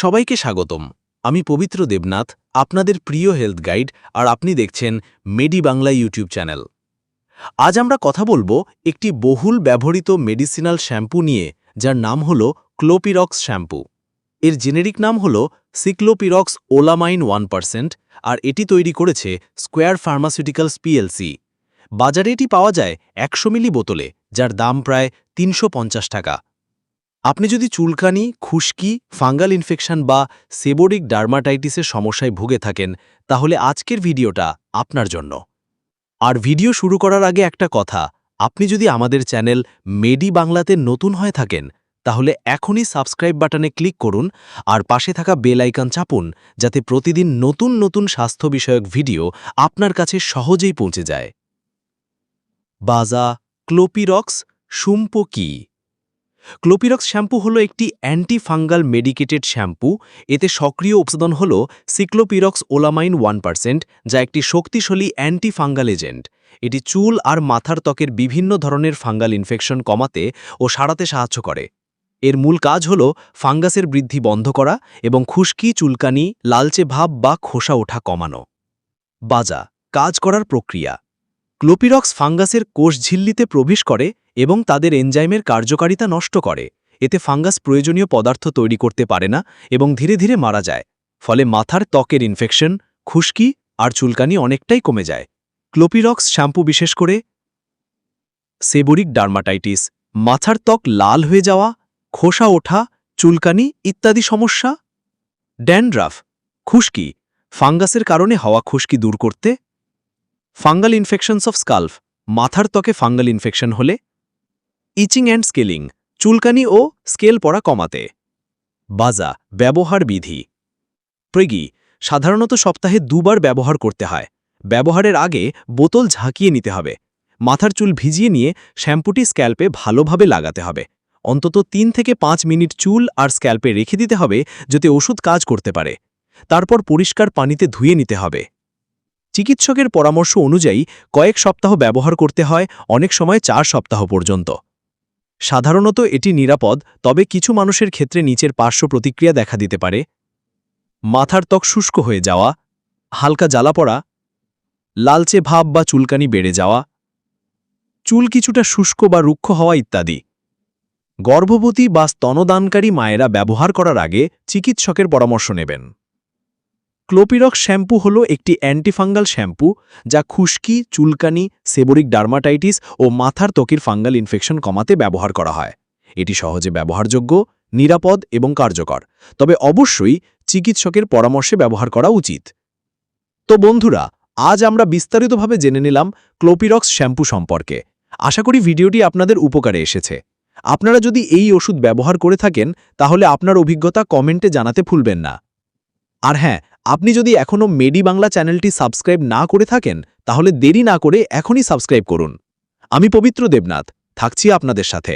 সবাইকে স্বাগতম। আমি পবিত্র দেবনাথ, আপনাদের প্রিয় হেলথ গাইড, আর আপনি দেখছেন মেডি বাংলা ইউটিউব চ্যানেল। আজ আমরা কথা বলব একটি বহুল ব্যবহৃত মেডিসিনাল শ্যাম্পু নিয়ে, যার নাম হল ক্লোপিরক্স শ্যাম্পু। এর জেনেরিক নাম হল সিক্লোপিরক্স ওলামাইন ওয়ান পার্সেন্ট, আর এটি তৈরি করেছে স্কোয়ার ফার্মাসিউটিক্যালস পিএলসি। বাজারে এটি পাওয়া যায় একশো মিলি বোতলে, যার দাম প্রায় তিনশো পঞ্চাশ টাকা। আপনি যদি চুলকানি, খুশকি, ফাঙ্গাল ইনফেকশন বা সেবোরিক ডার্মাটাইটিসের সমস্যায় ভুগে থাকেন, তাহলে আজকের ভিডিওটা আপনার জন্য। আর ভিডিও শুরু করার আগে একটা কথা, আপনি যদি আমাদের চ্যানেল মেডি বাংলাতে নতুন হয়ে থাকেন, তাহলে এখনই সাবস্ক্রাইব বাটনে ক্লিক করুন আর পাশে থাকা বেল আইকন চাপুন, যাতে প্রতিদিন নতুন নতুন স্বাস্থ্য বিষয়ক ভিডিও আপনার কাছে সহজেই পৌঁছে যায়। বাজা, ক্লোপিরক্স সুম্পো কি? ক্লোপিরক্স শ্যাম্পু হলো একটি অ্যান্টি ফাঙ্গাল মেডিকেটেড শ্যাম্পু এতে সক্রিয় উপাদান হল সিক্লোপিরক্স ওলামাইন ওয়ান পার্সেন্ট যা একটি শক্তিশালী অ্যান্টি ফাঙ্গাল এজেন্ট এটি চুল আর মাথার ত্বকের বিভিন্ন ধরনের ফাঙ্গাল ইনফেকশন কমাতে ও সারাতে সাহায্য করে। এর মূল কাজ হল ফাঙ্গাসের বৃদ্ধি বন্ধ করা এবং খুশকি, চুলকানি, লালচে ভাব বা খোসা ওঠা কমানো। বাজা, কাজ করার প্রক্রিয়া। ক্লোপিরক্স ফাঙ্গাসের কোষ ঝিল্লিতে প্রবেশ করে এবং তাদের এনজাইমের কার্যকারিতা নষ্ট করে। এতে ফাঙ্গাস প্রয়োজনীয় পদার্থ তৈরি করতে পারে না এবং ধীরে ধীরে মারা যায়। ফলে মাথার ত্বকের ইনফেকশন খুশকি আর চুলকানি অনেকটাই কমে যায়। ক্লোপিরক্স শ্যাম্পু বিশেষ করে সেবোরিক ডার্মাটাইটিস, মাথার ত্বক লাল হয়ে যাওয়া, খোসা ওঠা, চুলকানি ইত্যাদি সমস্যা। ড্যান্ড্রাফ, খুশকি, ফাঙ্গাসের কারণে হওয়া খুশকি দূর করতে ফাঙ্গাল ইনফেকশনস অফ স্কাল্ফ, মাথার ত্বকে ফাঙ্গাল ইনফেকশন হলে, ইচিং অ্যান্ড স্কেলিং, চুলকানি ও স্কেল পড়া কমাতে। বাজা, ব্যবহার বিধি। প্রেগি, সাধারণত সপ্তাহে দুবার ব্যবহার করতে হয়। ব্যবহারের আগে বোতল ঝাঁকিয়ে নিতে হবে। মাথার চুল ভিজিয়ে নিয়ে শ্যাম্পুটি স্ক্যাল্পে ভালোভাবে লাগাতে হবে। অন্তত তিন থেকে পাঁচ মিনিট চুল আর স্ক্যাল্পে রেখে দিতে হবে, যাতে ওষুধ কাজ করতে পারে। তারপর পরিষ্কার পানিতে ধুয়ে নিতে হবে। চিকিৎসকের পরামর্শ অনুযায়ী কয়েক সপ্তাহ ব্যবহার করতে হয়, অনেক সময় চার সপ্তাহ পর্যন্ত। সাধারণত এটি নিরাপদ, তবে কিছু মানুষের ক্ষেত্রে নিচের পার্শ্ব প্রতিক্রিয়া দেখা দিতে পারে। মাথার ত্বক শুষ্ক হয়ে যাওয়া, হালকা জ্বালা পড়া, লালচে ভাব বা চুলকানি বেড়ে যাওয়া, চুল কিছুটা শুষ্ক বা রুক্ষ হওয়া ইত্যাদি। গর্ভবতী বা স্তনদানকারী মায়েরা ব্যবহার করার আগে চিকিৎসকের পরামর্শ নেবেন। ক্লোপিরক্স শ্যাম্পু হল একটি অ্যান্টিফাঙ্গাল শ্যাম্পু যা খুশকি, চুলকানি, সেবরিক ডার্মাটাইটিস ও মাথার ত্বকের ফাঙ্গাল ইনফেকশন কমাতে ব্যবহার করা হয়। এটি সহজে ব্যবহারযোগ্য, নিরাপদ এবং কার্যকর। তবে অবশ্যই চিকিৎসকের পরামর্শে ব্যবহার করা উচিত। তো বন্ধুরা, আজ আমরা বিস্তারিতভাবে জেনে নিলাম ক্লোপিরক্স শ্যাম্পু সম্পর্কে। আশা করি ভিডিওটি আপনাদের উপকারে এসেছে। আপনারা যদি এই ওষুধ ব্যবহার করে থাকেন, তাহলে আপনার অভিজ্ঞতা কমেন্টে জানাতে ভুলবেন না। আর হ্যাঁ আপনি যদি এখনও মেডি বাংলা চ্যানেলটি সাবস্ক্রাইব না করে থাকেন, তাহলে দেরি না করে এখনই সাবস্ক্রাইব করুন। আমি পবিত্র দেবনাথ, থাকছি আপনাদের সাথে।